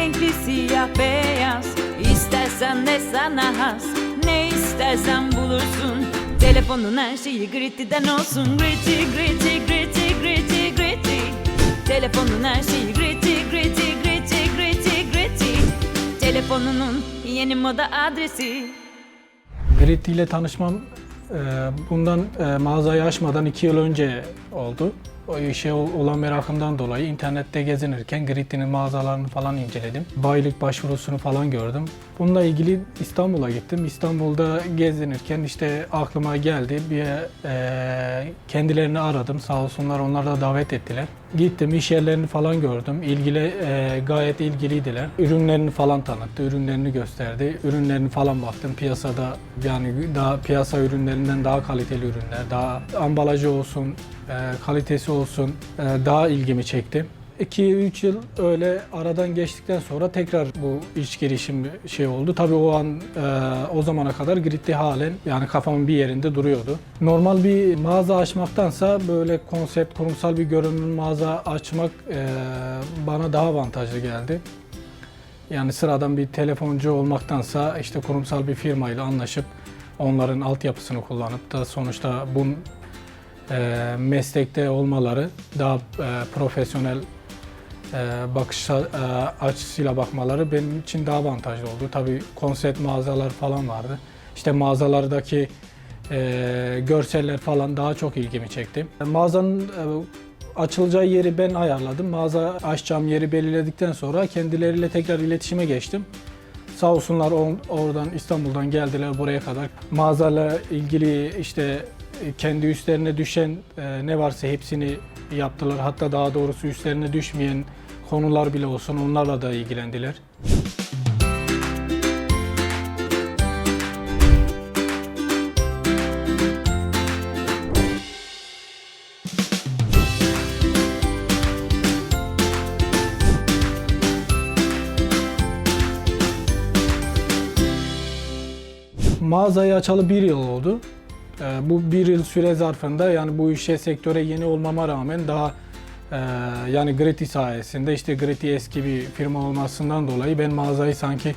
Renkli siyah beyaz. İstersen de sana has. Ne istersen bulursun. Telefonun her şeyi Gritty'den olsun. Gritty, Gritty, Gritty, Gritty, Gritty. Telefonun her şeyi Gritty, Gritty, Gritty, Gritty, Gritty. Telefonunun yeni moda adresi. Gritty ile tanışmam e, bundan e, mağazayı açmadan iki yıl önce oldu. O işe ol- olan merakımdan dolayı internette gezinirken Gritty'nin mağazalarını falan inceledim. Bayilik başvurusunu falan gördüm. Bununla ilgili İstanbul'a gittim. İstanbul'da gezinirken işte aklıma geldi. Bir e, kendilerini aradım. Sağ olsunlar onlar da davet ettiler. Gittim iş yerlerini falan gördüm. İlgili e, gayet ilgiliydiler. Ürünlerini falan tanıttı. Ürünlerini gösterdi. Ürünlerini falan baktım. Piyasada yani daha piyasa ürünlerinden daha kaliteli ürünler, daha ambalajı olsun, e, kalitesi olsun e, daha ilgimi çekti. 2-3 yıl öyle aradan geçtikten sonra tekrar bu iç girişim şey oldu. Tabii o an e, o zamana kadar Gritty halen yani kafamın bir yerinde duruyordu. Normal bir mağaza açmaktansa böyle konsept, kurumsal bir görünümlü mağaza açmak e, bana daha avantajlı geldi. Yani sıradan bir telefoncu olmaktansa işte kurumsal bir firmayla anlaşıp onların altyapısını kullanıp da sonuçta bu e, meslekte olmaları daha e, profesyonel bakış a- e, açısıyla bakmaları benim için daha avantajlı oldu. Tabii konsept mağazalar falan vardı. İşte mağazalardaki e, görseller falan daha çok ilgimi çekti. Mağazanın e, açılacağı yeri ben ayarladım. Mağaza açacağım yeri belirledikten sonra kendileriyle tekrar iletişime geçtim. Sağ olsunlar on- oradan İstanbul'dan geldiler buraya kadar. Mağazayla ilgili işte kendi üstlerine düşen e, ne varsa hepsini yaptılar. Hatta daha doğrusu üstlerine düşmeyen konular bile olsun onlarla da ilgilendiler. Mağazayı açalı bir yıl oldu. Ee, Bu bir yıl süre zarfında yani bu işe sektöre yeni olmama rağmen daha e, yani Gritty sayesinde işte Gritty eski bir firma olmasından dolayı ben mağazayı sanki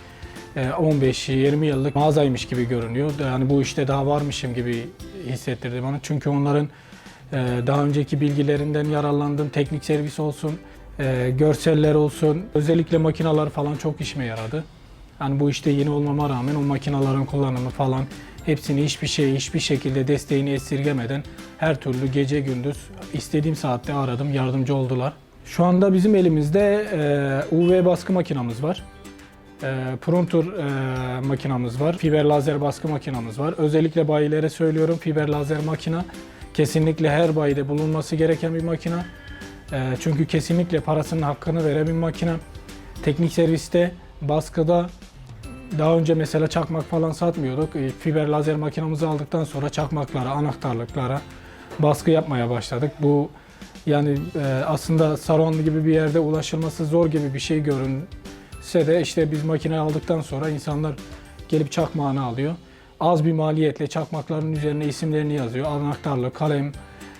e, 15-20 yıllık mağazaymış gibi görünüyor. Yani bu işte daha varmışım gibi hissettirdi bana. Çünkü onların e, daha önceki bilgilerinden yararlandım. Teknik servis olsun, e, görseller olsun, özellikle makinalar falan çok işime yaradı. Yani bu işte yeni olmama rağmen o makinaların kullanımı falan hepsini hiçbir şey hiçbir şekilde desteğini esirgemeden her türlü gece gündüz istediğim saatte aradım yardımcı oldular. Şu anda bizim elimizde e, UV baskı makinamız var. E, printer e, makinamız var. Fiber lazer baskı makinamız var. Özellikle bayilere söylüyorum fiber lazer makina kesinlikle her bayide bulunması gereken bir makina. E, çünkü kesinlikle parasının hakkını veren bir makina. Teknik serviste, baskıda daha önce mesela çakmak falan satmıyorduk. E, Fiber lazer makinamızı aldıktan sonra çakmaklara, anahtarlıklara baskı yapmaya başladık. Bu yani e, aslında Saruhan gibi bir yerde ulaşılması zor gibi bir şey görünse de işte biz makineyi aldıktan sonra insanlar gelip çakmağını alıyor. Az bir maliyetle çakmakların üzerine isimlerini yazıyor. Anahtarlık, kalem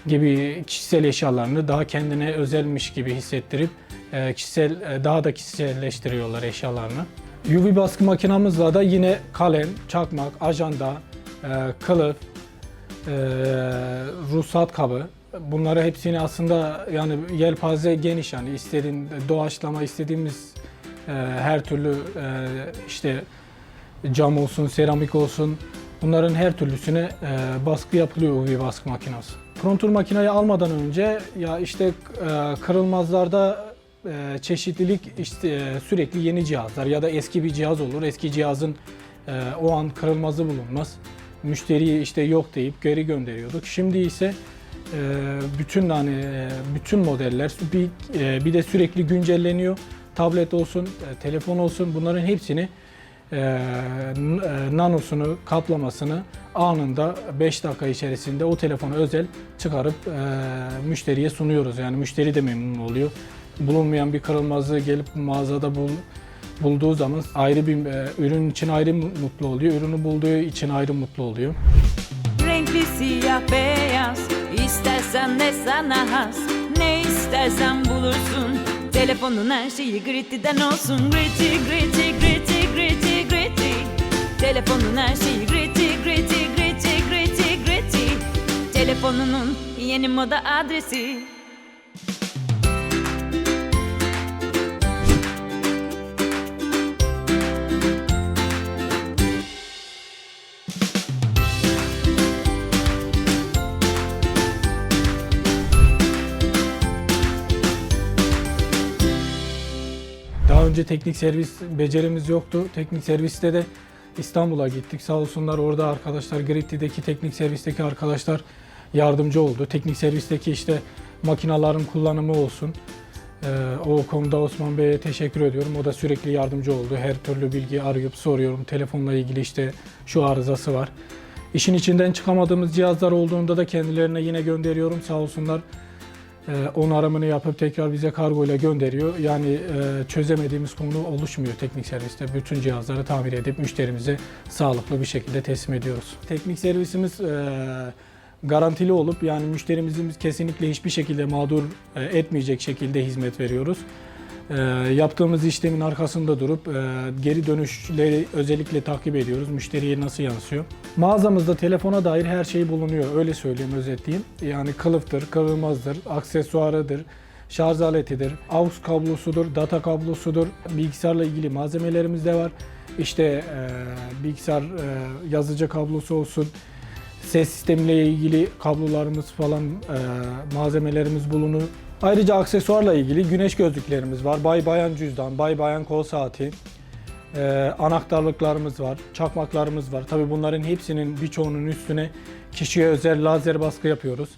gibi kişisel eşyalarını daha kendine özelmiş gibi hissettirip e, kişisel daha da kişiselleştiriyorlar eşyalarını. UV baskı makinamızla da yine kalem, çakmak, ajanda, e, kılıf, e, ruhsat kabı bunları hepsini aslında yani yelpaze geniş yani istediğin doğaçlama istediğimiz e, her türlü e, işte cam olsun, seramik olsun bunların her türlüsüne e, baskı yapılıyor UV baskı makinesi. Prontur makineyi almadan önce ya işte e, kırılmazlarda e, çeşitlilik işte e, sürekli yeni cihazlar ya da eski bir cihaz olur. Eski cihazın e, o an kırılmazı bulunmaz. Müşteriyi işte yok deyip geri gönderiyorduk. Şimdi ise bütün hani bütün modeller bir bir de sürekli güncelleniyor. Tablet olsun, telefon olsun bunların hepsini nanosunu, kaplamasını anında 5 dakika içerisinde o telefona özel çıkarıp müşteriye sunuyoruz. Yani müşteri de memnun oluyor. Bulunmayan bir kırılmazı gelip mağazada bul, bulduğu zaman ayrı bir e, ürün için ayrı mutlu oluyor. Ürünü bulduğu için ayrı mutlu oluyor. Renkli siyah beyaz İstersen de sana has Ne istersen bulursun Telefonun her şeyi Gritty'den olsun Gritty, Gritty, Gritty, Gritty, Gritty Telefonun her şeyi Gritty, Gritty, Gritty, Gritty, Gritty Telefonunun yeni moda adresi önce teknik servis becerimiz yoktu. Teknik serviste de İstanbul'a gittik. Sağ olsunlar orada arkadaşlar, Gritty'deki teknik servisteki arkadaşlar yardımcı oldu. Teknik servisteki işte makinaların kullanımı olsun. Ee, o konuda Osman Bey'e teşekkür ediyorum. O da sürekli yardımcı oldu. Her türlü bilgi arayıp soruyorum. Telefonla ilgili işte şu arızası var. İşin içinden çıkamadığımız cihazlar olduğunda da kendilerine yine gönderiyorum. Sağ olsunlar onarımını yapıp tekrar bize kargo ile gönderiyor. Yani e, çözemediğimiz konu oluşmuyor teknik serviste. Bütün cihazları tamir edip müşterimize sağlıklı bir şekilde teslim ediyoruz. Teknik servisimiz e, garantili olup yani müşterimizin kesinlikle hiçbir şekilde mağdur e, etmeyecek şekilde hizmet veriyoruz. E, yaptığımız işlemin arkasında durup e, geri dönüşleri özellikle takip ediyoruz. Müşteriye nasıl yansıyor. Mağazamızda telefona dair her şey bulunuyor. Öyle söyleyeyim, özetleyeyim. Yani kılıftır, kırılmazdır, aksesuarıdır, şarj aletidir, AUX kablosudur, data kablosudur. Bilgisayarla ilgili malzemelerimiz de var. İşte e, bilgisayar e, yazıcı kablosu olsun, ses sistemiyle ilgili kablolarımız falan e, malzemelerimiz bulunur. Ayrıca aksesuarla ilgili güneş gözlüklerimiz var. Bay bayan cüzdan, bay bayan kol saati, e, anahtarlıklarımız var, çakmaklarımız var. Tabii bunların hepsinin birçoğunun üstüne kişiye özel lazer baskı yapıyoruz.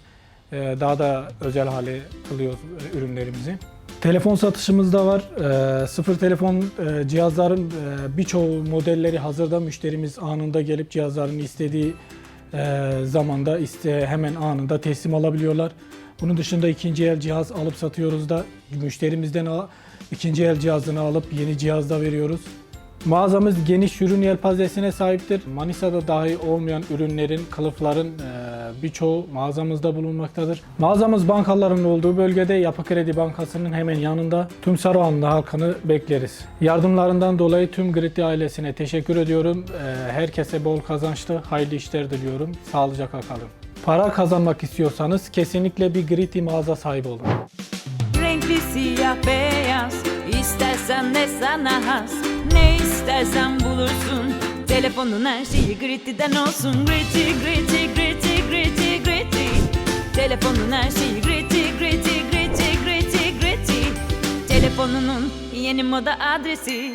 E, daha da özel hale kılıyoruz e, ürünlerimizi. Telefon satışımız da var. E, sıfır telefon e, cihazların e, birçoğu modelleri hazırda müşterimiz anında gelip cihazlarını istediği e, zamanda iste hemen anında teslim alabiliyorlar. Bunun dışında ikinci el cihaz alıp satıyoruz da müşterimizden ikinci el cihazını alıp yeni cihazda veriyoruz. Mağazamız geniş ürün yelpazesine sahiptir. Manisa'da dahi olmayan ürünlerin, kılıfların e, birçoğu mağazamızda bulunmaktadır. Mağazamız bankaların olduğu bölgede Yapı Kredi Bankası'nın hemen yanında. Tüm Saruhanlı halkını bekleriz. Yardımlarından dolayı tüm Gritty ailesine teşekkür ediyorum. E, herkese bol kazançlı, hayırlı işler diliyorum. Sağlıcakla kalın. Para kazanmak istiyorsanız kesinlikle bir Gritty mağaza sahibi olun. Renkli siyah beyaz İstersen de sana has. Ne istersen bulursun Telefonun her şeyi Gritty'den olsun. Gritty, Gritty, Gritty, Gritty, Gritty Telefonun her şeyi Gritty, Gritty, Gritty, Gritty, Gritty Telefonunun yeni moda adresi